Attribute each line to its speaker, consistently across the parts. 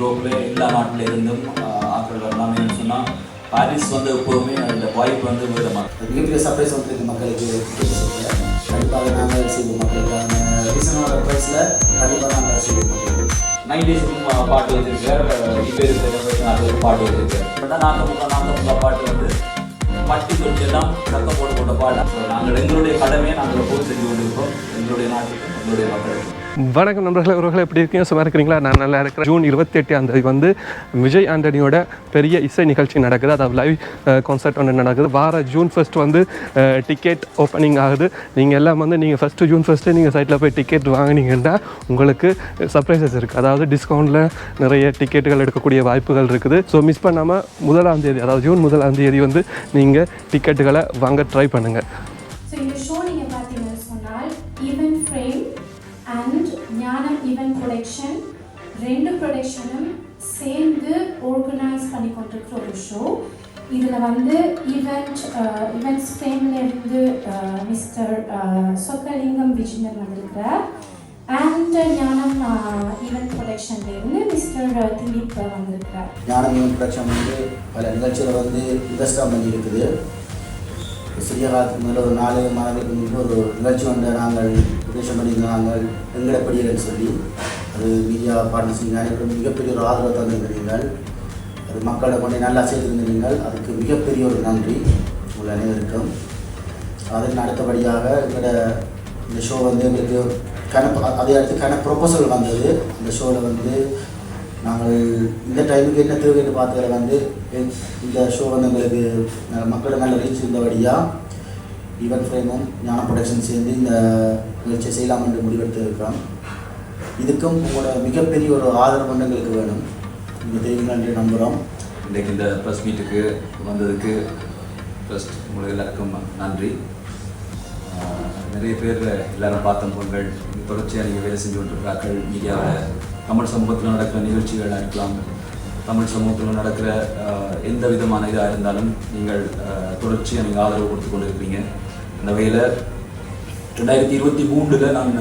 Speaker 1: யூரோப்பில் எல்லா நாட்டில் இருந்தும் ஆட்கள் வரலாமே சொன்னால் பாரிஸ் வந்து எப்போதுமே அந்த வாய்ப்பு வந்து விடமாக
Speaker 2: மிகப்பெரிய சர்ப்ரைஸ் வந்துருக்கு மக்களுக்கு. கண்டிப்பாக நாங்கள் செய்வோம் மக்களுக்கான ரீசனான ப்ரைஸில் கண்டிப்பாக நாங்கள் செய்வோம்
Speaker 1: நைன்டிஸுக்கும் பாட்டு வச்சிருக்கார் இப்போ இருக்கிற நாட்டு பாட்டு வச்சிருக்கார் இப்போ நாங்கள் நாங்கள் பாட்டு வந்து பட்டி தொட்டி எல்லாம் சத்தம் போட்டு போட்ட பாட்டு So, நாங்கள் எங்களுடைய கடமையை நாங்கள் போய் செஞ்சு கொண்டிருக்கோம் எங்களுடைய நாட்டுக்கு எங்களுடைய மக்களுக்கு.
Speaker 3: வணக்கம் நண்பர்களே உறவுகளை எப்படி இருக்கீங்க? சும்மா இருக்கிறீங்களா? நான் நல்லா இருக்கிறேன். ஜூன் இருபத்தி எட்டாம் தேதி வந்து விஜய் ஆண்டனியோட பெரிய இசை நிகழ்ச்சி நடக்குது. அதாவது லைவ் கான்சர்ட் ஒன்று நடக்குது. வார ஜூன் ஃபர்ஸ்ட் வந்து டிக்கெட் ஓப்பனிங் ஆகுது. நீங்கள் எல்லாம் வந்து நீங்கள் ஃபஸ்ட்டு ஜூன் ஃபஸ்ட்டு நீங்கள் சைட்டில் போய் டிக்கெட் வாங்கினீங்கன்னா உங்களுக்கு சர்ப்ரைசஸ் இருக்குது அதாவது டிஸ்கவுண்ட்டில் நிறைய டிக்கெட்டுகள் எடுக்கக்கூடிய வாய்ப்புகள் இருக்குது. ஸோ மிஸ் பண்ணாமல் முதலாம் தேதி அதாவது ஜூன் முதலாம் தேதி வந்து நீங்கள் டிக்கெட்டுகளை வாங்க ட்ரை பண்ணுங்கள்
Speaker 4: ரெண்டு ப்ரொடக்ஷனும் சேர்ந்து ஆர்கனைஸ் பண்ணி கொண்டிருக்கிற ஒரு ஷோ இதில் வந்து ஈவெண்ட் ஈவெண்ட்ஸ் ஃப்ரேம்லேருந்து மிஸ்டர் சொக்கலிங்கம் விஜயன் வந்திருக்கிறார். அண்ட் ஞானம் ஈவெண்ட் ப்ரொடக்ஷன்லேருந்து மிஸ்டர் திலீப் வந்திருக்கிறார்.
Speaker 2: ஞானம் ஈவெண்ட் ப்ரொடக்ஷன் வந்து பல நிகழ்ச்சியில் வந்து இன்வெஸ்டாக பண்ணி இருக்குது சிறிய காலத்துக்கு முதல்ல ஒரு நாலு மாதங்களுக்கு முன்பு ஒரு நிகழ்ச்சி வந்து நாங்கள் உபதேசம் பண்ணியிருந்தோம். நாங்கள் படிக்கிறேன்னு சொல்லி. அது மீடியா பார்ட்னர்ஷிப் அனைவரும் மிகப்பெரிய ஒரு ஆதரவை தந்திருக்கிறீர்கள் அது மக்களை கொண்டு நல்லா செய்திருந்தீர்கள் அதுக்கு மிகப்பெரிய ஒரு நன்றி உங்கள் அனைவருக்கும். அதன் அடுத்தபடியாக எங்களோட இந்த ஷோ வந்து எங்களுக்கு கன அதை அடுத்து கன ப்ரொபோசல் வந்தது. இந்த ஷோவில் வந்து நாங்கள் இந்த டைமுக்கு என்ன தேவைன்னு பார்த்ததில் வந்து இந்த ஷோ வந்து எங்களுக்கு நல்ல மக்களை நல்ல ரீச் இருந்தபடியாக ஈவென்ட் ஃப்ரேமும் ஞான ப்ரொடக்ஷன் சேர்ந்து இந்த முயற்சியை செய்யலாம் என்று முடிவெடுத்திருக்கிறோம். இதுக்கும் உங்களோட மிகப்பெரிய ஒரு ஆதரவு எங்களுக்கு வேணும். நீங்கள் தெரியும் நன்றி நம்புகிறோம்
Speaker 1: இன்றைக்கு இந்த ப்ரெஸ் மீட்டுக்கு வந்ததுக்கு ஃபஸ்ட் உங்களுக்கு எல்லாருக்கும் நன்றி. நிறைய பேர் எல்லாரும் பார்த்த பொங்கல் தொடர்ச்சியாக நீங்கள் வேலை செஞ்சு கொண்டிருக்கிறார்கள். மீடியாவில் தமிழ் சமூகத்தில் நடக்கிற நிகழ்ச்சிகள் இருக்கலாம் தமிழ் சமூகத்தில் நடக்கிற எந்த விதமான இதாக இருந்தாலும் நீங்கள் தொடர்ச்சியாக நீங்கள் ஆதரவு கொடுத்து கொண்டு இருக்கிறீங்க அந்த வகையில் ரெண்டாயிரத்தி இருபத்தி மூன்றில் நான்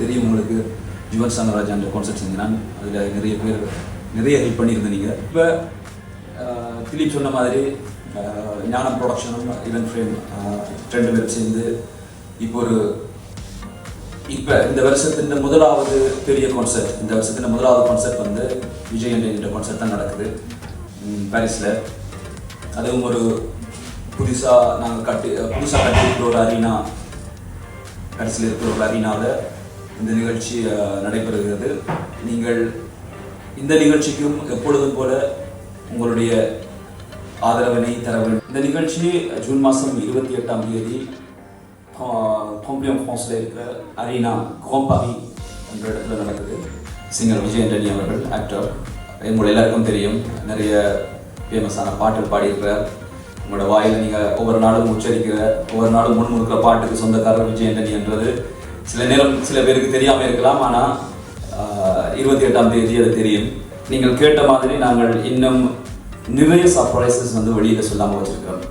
Speaker 1: தெரியும் உங்களுக்கு. ஜுவன் சங்கராஜ் அந்த கான்சர்ட் செஞ்சேன் அதில் நிறைய பேர் நிறைய ஹெல்ப் பண்ணியிருந்தேன் இப்போ திலீப் சொன்ன மாதிரி ஞானம் ப்ரொடக்ஷனும் ஈவென்ட் ஃப்ரேம் ரெண்டு பேரும் சேர்ந்து இப்போ ஒரு இப்போ இந்த வருஷத்தின் முதலாவது பெரிய கான்சர்ட் இந்த வருஷத்தின் முதலாவது கான்சர்ட் வந்து விஜய் என்ற கான்சர்ட் தான் நடக்குது பாரிஸில். அதுவும் ஒரு புதுசாக நாங்கள் கட்டி புதுசாக கட்டியிருக்கிற ஒரு அரீனா கடைசியில் இருக்கிற ஒரு அரீனாவில் இந்த நிகழ்ச்சி நடைபெறுகிறது. நீங்கள் இந்த நிகழ்ச்சிக்கும் எப்பொழுதும் போல உங்களுடைய ஆதரவினை தர வேண்டும். இந்த நிகழ்ச்சி ஜூன் மாதம் இருபத்தி எட்டாம் தேதி காம்பியம் ஃப்ரான்ஸில் இருக்கிற அரீனா கோம்பாரி என்ற இடத்துல நடக்குது. சிங்கர் விஜய் ஆண்டனி அவர்கள் ஆக்டர் உங்களை எல்லாருக்கும் தெரியும். நிறைய ஃபேமஸான பாட்டு பாடியிருக்கிறார். உங்களோட வாயில் நீங்கள் ஒவ்வொரு நாளும் உச்சரிக்கிற ஒவ்வொரு நாளும் முன்முறுக்கிற பாட்டுக்கு சொந்தக்காரர் விஜய் ஆண்டனி என்றது சில நேரம் சில பேருக்கு தெரியாமல் இருக்கலாம் ஆனால் இருபத்தி எட்டாம் தேதி அது தெரியும். நீங்கள் கேட்ட மாதிரி நாங்கள் இன்னும் நிறைய சர்ப்ரைசஸ் வந்து வெளியில் சொல்லாமல் வச்சிருக்கிறோம்.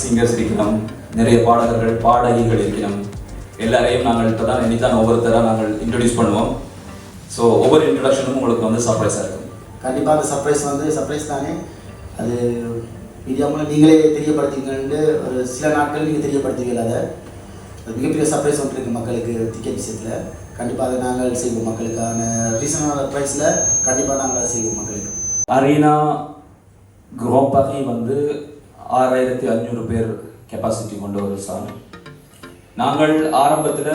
Speaker 1: சிங்கர்ஸ் இருக்கணும் நிறைய பாடகர்கள் பாடகிகள் இருக்கணும் எல்லாரையும் நாங்கள் இப்போ தான் இனிதான் ஒவ்வொருத்தராக நாங்கள் இன்ட்ரடியூஸ் பண்ணுவோம். ஸோ ஒவ்வொரு இன்ட்ரடக்ஷனும் உங்களுக்கு வந்து சர்ப்ரைஸாக இருக்கும்.
Speaker 2: கண்டிப்பாக அந்த சர்ப்ரைஸ் வந்து சர்ப்ரைஸ் தானே? அது மீடியா மூலம் நீங்களே தெரியப்படுத்திங்கன்னு ஒரு சில நாட்கள் நீங்கள் தெரியப்படுத்துவீங்க அதை. மிகப்பெரிய சர்ப்ரைஸ் ஒன்று இருக்குது மக்களுக்கு டிக்கெட் விஷயத்தில். கண்டிப்பாக அதை நாங்கள் செய்வோம் மக்களுக்கான ரீசனான ப்ரைஸில் கண்டிப்பாக நாங்கள் அதை செய்வோம் மக்களுக்கு.
Speaker 1: அரீனா குரோம் வந்து ஆறாயிரத்தி அஞ்சூறு பேர் கெப்பாசிட்டி கொண்ட ஒரு சாமி நாங்கள் ஆரம்பத்தில்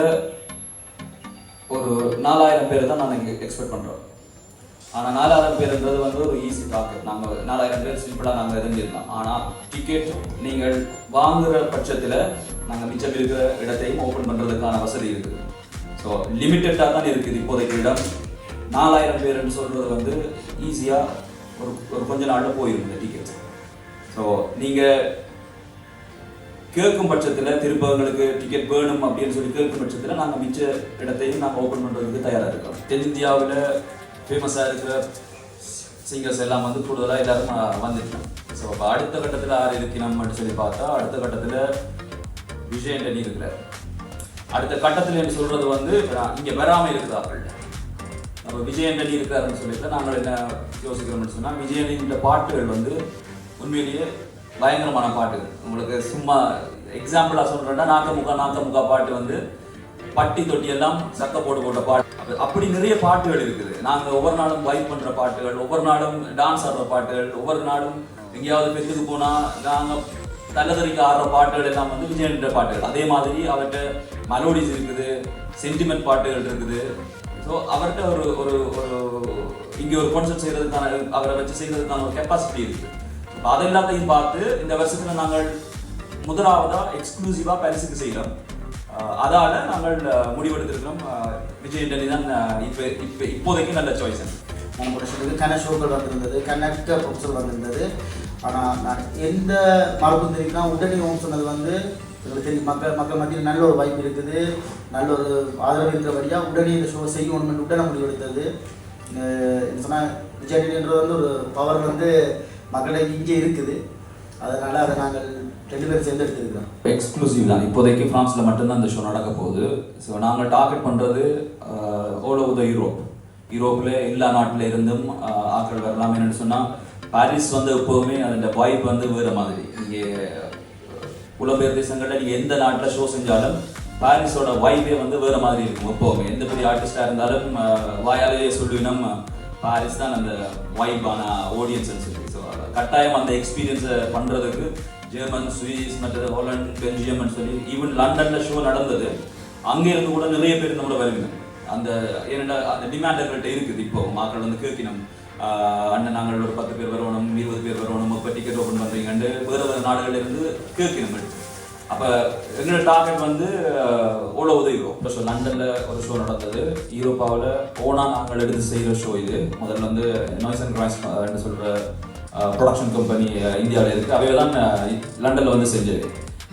Speaker 1: ஒரு நாலாயிரம் பேர் தான் நாங்கள் எக்ஸ்பெக்ட் பண்ணுறோம் ஆனால் நாலாயிரம் பேருன்றது வந்து ஒரு ஈஸி டார்கெட் நாங்கள் நாலாயிரம் பேர் சிம்பிளாக நாங்கள் இருந்திருந்தோம். ஆனால் டிக்கெட் நீங்கள் வாங்குகிற பட்சத்தில் நாங்கள் மிச்சம் இருக்கிற இடத்தையும் ஓப்பன் பண்ணுறதுக்கான வசதி இருக்குது. ஸோ லிமிட்டடாக தான் இருக்குது இப்போதைக்கு இடம். நாலாயிரம் பேருன்னு சொல்கிறது வந்து ஈஸியாக ஒரு ஒரு கொஞ்ச நாளில் போயிடும் இந்த டிக்கெட் ஸோ நீங்கள் கேட்கும் பட்சத்தில் திருப்பவங்களுக்கு டிக்கெட் வேணும் அப்படின்னு சொல்லி கேட்கும் பட்சத்தில் நாங்கள் மிச்ச இடத்தையும் நாங்கள் ஓப்பன் பண்ணுறதுக்கு தயாராக இருக்கோம். தென்னிந்தியாவில் ஃபேமஸாக இருக்கிற சிங்கர்ஸ் எல்லாம் வந்து கூடுதலாக எல்லாரும் வந்துட்டு ஸோ அப்போ அடுத்த கட்டத்தில் ஆறு இருக்கணும்னு சொல்லி பார்த்தா அடுத்த கட்டத்தில் விஜய் ஆண்டனி இருக்கிறார். அடுத்த கட்டத்தில் என்று சொல்கிறது வந்து இங்கே வராமல் இருக்கிறார்கள். அப்போ விஜயன் ரெடி இருக்காருன்னு சொல்லிட்டு நாங்கள் என்ன யோசிக்கிறோம்னு சொன்னால் விஜயனின் பாட்டுகள் வந்து உண்மையிலேயே பயங்கரமான பாட்டுகள். உங்களுக்கு சும்மா எக்ஸாம்பிளாக சொல்கிறேன்னா நாக்க முக்கா நாக்க முக்கா பாட்டு வந்து பட்டி தொட்டி எல்லாம் சக்க போட்டு போட்ட பாட்டு. அப்படி நிறைய பாட்டுகள் இருக்குது. நாங்க ஒவ்வொரு நாளும் வைப் பண்ற பாட்டுகள் ஒவ்வொரு நாளும் டான்ஸ் ஆடுற பாட்டுகள் ஒவ்வொரு நாளும் எங்கேயாவது பெற்றுக்கு போனா நாங்க தள்ளதறிக்க ஆடுற பாட்டுகள் எல்லாம் வந்து விஜயன்ற பாட்டுகள். அதே மாதிரி அவர்கிட்ட மெலோடிஸ் இருக்குது சென்டிமெண்ட் பாட்டுகள் இருக்குது. ஸோ அவர்கிட்ட ஒரு ஒரு ஒரு இங்கே ஒரு கான்செப்ட் செய்கிறதுக்கான அவரை வச்சு செய்கிறதுக்கான ஒரு கெப்பாசிட்டி இருக்குது அப்ப அது எல்லாத்தையும் பார்த்து இந்த வருஷத்தில் நாங்கள் முதலாவதாக எக்ஸ்க்ளூசிவாக பரிசுக்கு செய்கிறோம் அதால நாங்கள் முடிவெடுத்திருக்கிறோம். விஜய் டெல்லி தான் இப்போ இப்போ இப்போதைக்கு நல்ல சாய்ஸ்
Speaker 2: நான் முடிச்சதுக்கு கன ஷோக்கள் வந்திருந்தது கனெக்ட் ப்ரொஃபஸர் வந்திருந்தது. ஆனால் நான் எந்த மரபும் தெரியும்னா உடனே ஓம் சொன்னது வந்து எங்களுக்கு தெரியும் மக்கள் மக்கள் மத்தியில் நல்ல ஒரு வாய்ப்பு இருக்குது நல்ல ஒரு ஆதரவு இருக்கிறபடியாக உடனே இந்த ஷோ செய்யணும்னு உடனே முடிவெடுத்தது. சொன்னால் விஜய் சொன்னால் விஜயன்றது வந்து ஒரு பவர் வந்து மக்களுக்கு இங்கே இருக்குது அதனால் அதை நாங்கள் ரெண்டு பேரும் சேர்ந்து எடுத்துருக்கிறோம்
Speaker 1: எக்ஸ்க்ளூசிவ் தான். இப்போதைக்கு ஃப்ரான்ஸில் மட்டும்தான் இந்த ஷோ நடக்க போகுது. ஸோ நாங்கள் டார்கெட் பண்ணுறது ஓல் ஓவர் த யூரோப் யூரோப்பில் எல்லா நாட்டில இருந்தும் அஹ், ஆட்கள் வரலாம் என்னென்னு சொன்னால் பாரிஸ் வந்து எப்போவுமே அதோட வாய்ப்பு வந்து வேறு மாதிரி. இங்கே புலம்பெயர் தேசங்களில் எந்த நாட்டில் ஷோ செஞ்சாலும் பாரிஸோட வைப்பே வந்து வேறு மாதிரி இருக்கும் எப்போவுமே. எந்த பெரிய ஆர்டிஸ்டாக இருந்தாலும் வாயாலேயே சொல்லுவினம் பாரிஸ் தான் அந்த வைப்பான ஆடியன்ஸ் சொல்லி. ஸோ கட்டாயம் அந்த எக்ஸ்பீரியன்ஸை பண்ணுறதுக்கு ஜெர்மன் சுவிஸ் மற்றது ஹோலண்ட் பெல்ஜியம் சொல்லி ஈவன் லண்டன்ல ஷோ நடந்தது. அங்கே இருந்து கூட நிறைய பேர் கூட வருவினம் அந்த ஏன்னா அந்த டிமாண்ட் எங்கள்கிட்ட இருக்குது இப்போ. மக்கள் வந்து கேட்கணும் அண்ணன் நாங்கள் ஒரு பத்து பேர் வரணும் இருபது பேர் வரணும் இப்போ டிக்கெட் ஓப்பன் பண்ணுறீங்கன்னு வேறு வேறு நாடுகள்ல இருந்து கேட்கணும் அப்போ எங்களோட டார்கெட் வந்து அவ்வளோ உதவிடும் இப்போ ஷோ லண்டனில் ஒரு ஷோ நடந்தது. யூரோப்பாவில் ஓனா நாங்கள் எடுத்து செய்கிற ஷோ இது. முதல்ல வந்து நாய்ஸ் அண்ட் கிராய்ஸ் சொல்கிற ப்ரொடக்ஷன் கம்பெனி இந்தியாவில் இருக்குது அவைய தான் லண்டனில் வந்து செஞ்சது.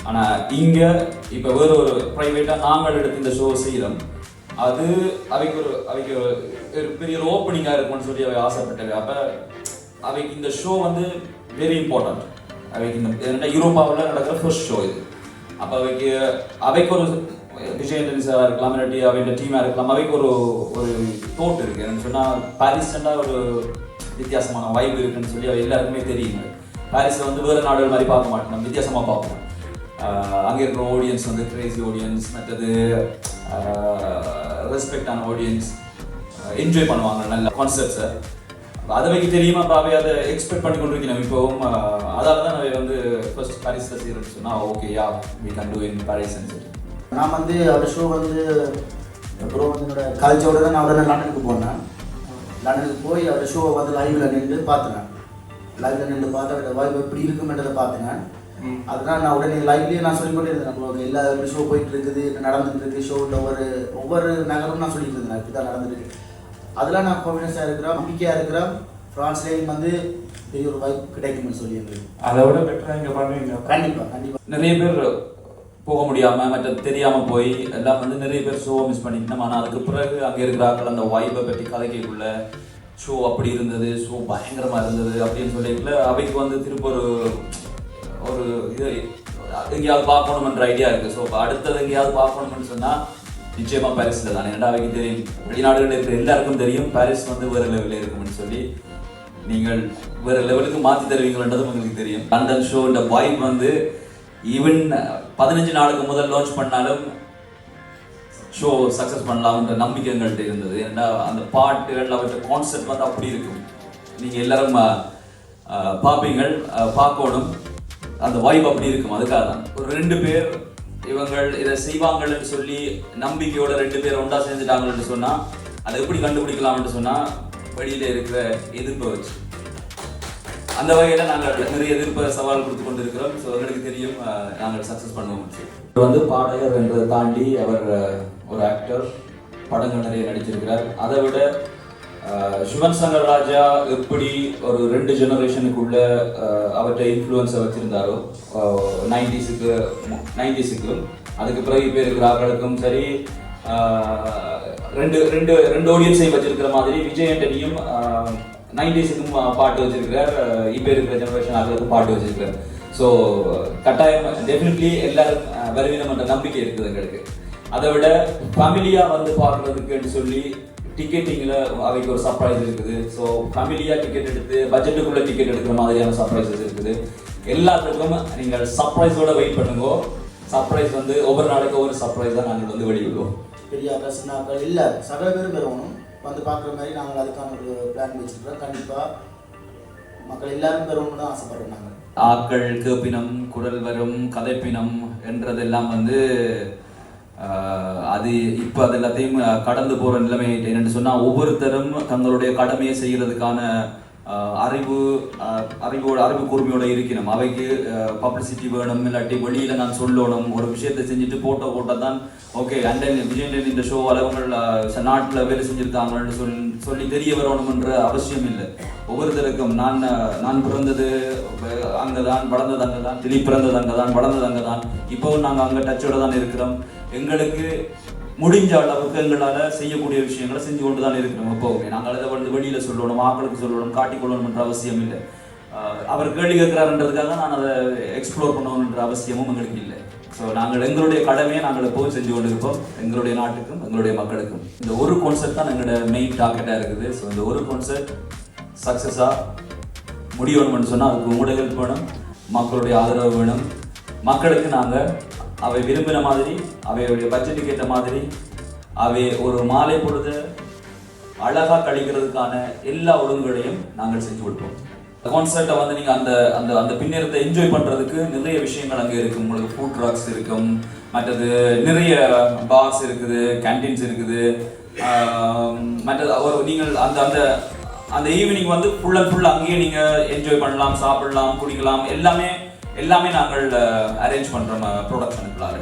Speaker 1: ஆனால் இங்கே இப்போ வேறு ஒரு ப்ரைவேட்டாக நாங்கள் எடுத்து இந்த ஷோ செய்கிறோம் அது அவைக்கு ஒரு அவைக்கு ஒரு பெரிய ஒரு ஓப்பனிங்காக இருக்கும்னு சொல்லி அவை ஆசைப்பட்டவை அப்போ அவைக்கு இந்த ஷோ வந்து வெரி இம்பார்ட்டண்ட் அவைக்கு இந்த யூரோப்பாவில் நடக்கிற ஃபர்ஸ்ட் ஷோ இது. அப்போ அவைக்கு அவைக்கு ஒரு விஜய் சார் இருக்கலாம் இல்லாட்டி அவையோட டீமாக இருக்கலாம். அவைக்கு ஒரு ஒரு தோட்டு இருக்குது சொன்னால் பாரிஸ்டண்டாக ஒரு வித்தியாசமான வைப் இருக்குன்னு சொல்லி அவை எல்லாருக்குமே தெரியுங்க பாரிஸில் வந்து வேறு நாடுகள் மாதிரி பார்க்க மாட்டோம். நம்ம வித்தியாசமாக பார்ப்போம். அங்கே இருக்கிற ஆடியன்ஸ் வந்து கிரேசி ஆடியன்ஸ் மற்றது ரெஸ்பெக்டான ஆடியன்ஸ் என்ஜாய் பண்ணுவாங்க நல்ல கான்செப்ட்ஸை அதை வைக்க தெரியுமா பாவே அதை எக்ஸ்பெக்ட் பண்ணி கொண்டு இருக்கணும் இப்போவும் அதால் தான் நான் வந்து ஃபர்ஸ்ட் பாரிஸில் செய்கிறேன்னு சொன்னால் okay yeah we can do in பாரிஸ்ன்னு சொல்லி
Speaker 2: நான் வந்து அவரோட ஷோ வந்து அப்புறம் வந்து என்னோட காலேஜோட தான் நான் உடனே லண்டனுக்கு போனேன். லண்டனுக்கு போய் அவரோட ஷோவை வந்து லைவ்ல நின்று பார்த்தேன். லைவ்ல நின்று பார்த்து அவரோட வாய்ப்பு எப்படி இருக்குமென்றதை பார்த்தேன். அதனால நான் உடனே லைவ்லயே நான் சொல்லிக்கொண்டே இருந்தேன் நம்மளுக்கு எல்லா ஷோ போயிட்டு இருக்குது நடந்துட்டு இருக்கு ஷோவில் ஒவ்வொரு ஒவ்வொரு நகரும் நான் சொல்லிட்டு இருந்தேன். இப்படி தான் நடந்துருக்கு அதெல்லாம் நான் கான்ஃபிடன்ஸாக இருக்கிறேன் நம்பிக்கையாக இருக்கிறேன் ஃப்ரான்ஸ்லேயும் வந்து பெரிய ஒரு வாய்ப்பு கிடைக்கும்னு சொல்லி
Speaker 5: அதை விட பெட்டரா இங்க பண்ணுவீங்க.
Speaker 2: கண்டிப்பாக கண்டிப்பாக
Speaker 1: நிறைய பேர் போக முடியாம மற்ற தெரியாம போய் எல்லாம் வந்து நிறைய பேர் ஷோவை மிஸ் பண்ணிட்டோம் ஆனால் அதுக்கு பிறகு அங்கே இருக்கிறார்கள். அந்த வாய்ப்பை பற்றி கதைக்குள்ள ஷோ அப்படி இருந்தது ஷோ பயங்கரமா இருந்தது அப்படின்னு சொல்லிக்கல அவைக்கு வந்து திரும்ப ஒரு ஒரு இது எங்கேயாவது பார்க்கணுமன்ற ஐடியா இருக்கு. ஸோ அடுத்தது எங்கேயாவது பார்க்கணும்னு சொன்னா நிச்சயமா பாரிஸ்ல தான். ஏன்னா அவைக்கு தெரியும் வெளிநாடுகளில் இருக்கிற எல்லாருக்கும் தெரியும் பாரிஸ் வந்து வேறு லெவலில் இருக்கும்னு சொல்லி நீங்கள் வேற லெவலுக்கு மாற்றி தருவீங்கன்றதும் உங்களுக்கு தெரியும். லண்டன் ஷோ இந்த வாய்ப்பு வந்து ஈவன் பதினஞ்சு நாளுக்கு முதல் லான்ச் பண்ணாலும் ஷோ சக்ஸஸ் பண்ணலாம்ன்ற நம்பிக்கை எங்கள்கிட்ட இருந்தது. ஏன்னா அந்த பாட்டுகள் அவற்றை கான்செப்ட் வந்து அப்படி இருக்கும். நீங்கள் எல்லாரும் பார்ப்பீங்கள் பார்க்கணும். அந்த வாய்ப்பு அப்படி இருக்கும். அதுக்காக தான். ஒரு ரெண்டு பேர் இவங்கள் இதை செய்வாங்கன்னு சொல்லி நம்பிக்கையோட ரெண்டு பேர் ஒன்றா செஞ்சுட்டாங்கன்னு சொன்னால் அதை எப்படி கண்டுபிடிக்கலாம்னு சொன்னால் வெளியில் இருக்கிற எதிர்ப்பை வச்சு. அந்த வகையில் நாங்கள் நிறைய எதிர்ப்பு சவால் கொடுத்து கொண்டு இருக்கிறோம் ஸோ எங்களுக்கு தெரியும் நாங்கள் சக்ஸஸ் பண்ணுவோம் இவர் வந்து பாடகர் என்றதை தாண்டி அவர் ஒரு ஆக்டர் படங்கள் நிறைய நடிச்சிருக்கிறார். அதை விட சுமன் சங்கர் ராஜா எப்படி ஒரு ரெண்டு ஜெனரேஷனுக்குள்ள அவற்றை இன்ஃப்ளூயன்ஸை வச்சிருந்தாரோ நைன்டிஸுக்கு நைன்டிஸுக்கு அதுக்கு பிறகு இப்போ இருக்கிற ஆக்களுக்கும் சரி ரெண்டு ரெண்டு ரெண்டு ஆடியன்ஸையும் வச்சிருக்கிற மாதிரி விஜய் ஆண்டனியும் நைன்டிஸுக்கும் பாட்டு வச்சிருக்கிறார். இப்போ இருக்கிற ஜெனரேஷன் ஆட்களுக்கும் பாட்டு வச்சிருக்கிறார். ஸோ கட்டாயம் டெஃபினெட்லி எல்லாரும் அஹ், நம்பிக்கை இருக்குது எங்களுக்கு. அதை விட ஃபேமிலியாக வந்து பார்க்கறதுக்குன்னு சொல்லி டிக்கெட்டிங்கில் அவைக்கு ஒரு சர்ப்ரைஸ் இருக்குது. ஸோ ஃபேமிலியாக டிக்கெட் எடுத்து பட்ஜெட்டுக்குள்ளே டிக்கெட் எடுக்கிற மாதிரியான சர்ப்ரைசஸ் இருக்குது. எல்லாத்துக்கும் நீங்கள் சர்ப்ரைஸோட வெயிட் பண்ணுங்க. சர்ப்ரைஸ் வந்து ஒவ்வொரு நாளைக்கு ஒவ்வொரு சர்ப்ரைஸாக நாங்கள் வந்து வெளியிடுவோம்.
Speaker 2: பெரிய பிரச்சனாக்கள் இல்லை சகல பேரும் பெறணும் வந்து பார்க்குற மாதிரி நாங்கள் அதுக்கான ஒரு பிளான் வச்சுருக்கிறோம். கண்டிப்பாக மக்கள் எல்லாரும் பெறணும்னு தான் ஆசைப்படுறோம் நாங்கள்
Speaker 1: ஆக்கள் கேப்பினம் குரல் வரும் கதைப்பினம் என்றதெல்லாம் வந்து அது இப்போ அது எல்லாத்தையும் கடந்து போகிற நிலைமை என்னென்னு சொன்னால் ஒவ்வொருத்தரும் தங்களுடைய கடமையை செய்கிறதுக்கான அறிவு அறிவோட அறிவு கூர்மையோட இருக்கணும். அவைக்கு பப்ளிசிட்டி வேணும் இல்லாட்டி வெளியில் நான் சொல்லணும். ஒரு விஷயத்தை செஞ்சுட்டு போட்டோ போட்டால் தான் ஓகே அண்டன் விஜயன் இந்த ஷோ அளவுகள் நாட்டில் வேலை செஞ்சுருக்காங்கன்னு சொல்லி சொல்லி தெரிய வரணும்ன்ற அவசியம் இல்லை. ஒவ்வொருத்தருக்கும் நான் நான் பிறந்தது அங்கே தான் வளர்ந்தது அங்கே தான் திடீர் பிறந்தது அங்கே தான் வளர்ந்தது அங்கே தான் இப்போவும் நாங்கள் அங்கே டச்சோட தான் இருக்கிறோம். எங்களுக்கு முடிஞ்ச அளவுக்கு எங்களால் செய்யக்கூடிய விஷயங்களை செஞ்சு கொண்டு தான் இருக்கிறோம். எப்போவுமே நாங்கள் அதை வந்து வெளியில் சொல்லணும் ஆக்களுக்கு சொல்லணும் காட்டிக்கொள்ளணும்ன்ற அவசியம் இல்லை. அவர் கேள்வி கேட்கிறாருன்றதுக்காக நான் அதை எக்ஸ்ப்ளோர் பண்ணணுன்ற அவசியமும் எங்களுக்கு இல்லை. ஸோ நாங்கள் எங்களுடைய கடமையை நாங்கள் எப்போவும் செஞ்சு கொண்டு இருப்போம் எங்களுடைய நாட்டுக்கும் எங்களுடைய மக்களுக்கும். இந்த ஒரு கான்செப்ட் தான் எங்களோட மெயின் டார்கெட்டாக இருக்குது. ஸோ இந்த ஒரு கான்செப்ட் சக்ஸஸாக முடியணும்னு சொன்னால் அதுக்கு உங்களுடைய ஹெல்ப் வேணும் மக்களுடைய ஆதரவு வேணும். மக்களுக்கு நாங்கள் அவை விரும்பின மாதிரி அவையுடைய பட்ஜெட்டுக்கு ஏற்ற மாதிரி அவை ஒரு மாலை பொழுது அழகாக கழிக்கிறதுக்கான எல்லா ஒழுங்குகளையும் நாங்கள் செஞ்சு கொடுப்போம். கான்சர்ட்டை வந்து நீங்கள் அந்த அந்த அந்த பின்னேரத்தை என்ஜாய் பண்ணுறதுக்கு நிறைய விஷயங்கள் அங்கே இருக்கும். உங்களுக்கு ஃபுட் ட்ரக்ஸ் இருக்கும். மற்றது நிறைய பார்ஸ் இருக்குது கேன்டீன்ஸ் இருக்குது. மற்றது ஒரு நீங்கள் அந்த அந்த அந்த ஈவினிங் வந்து ஃபுல் அண்ட் ஃபுல் அங்கேயே நீங்கள் என்ஜாய் பண்ணலாம் சாப்பிடலாம் குடிக்கலாம். எல்லாமே எல்லாமே நாங்கள் அரேஞ்ச் பண்ணுறோம் ப்ரொடக்ஷனுக்குள்ளார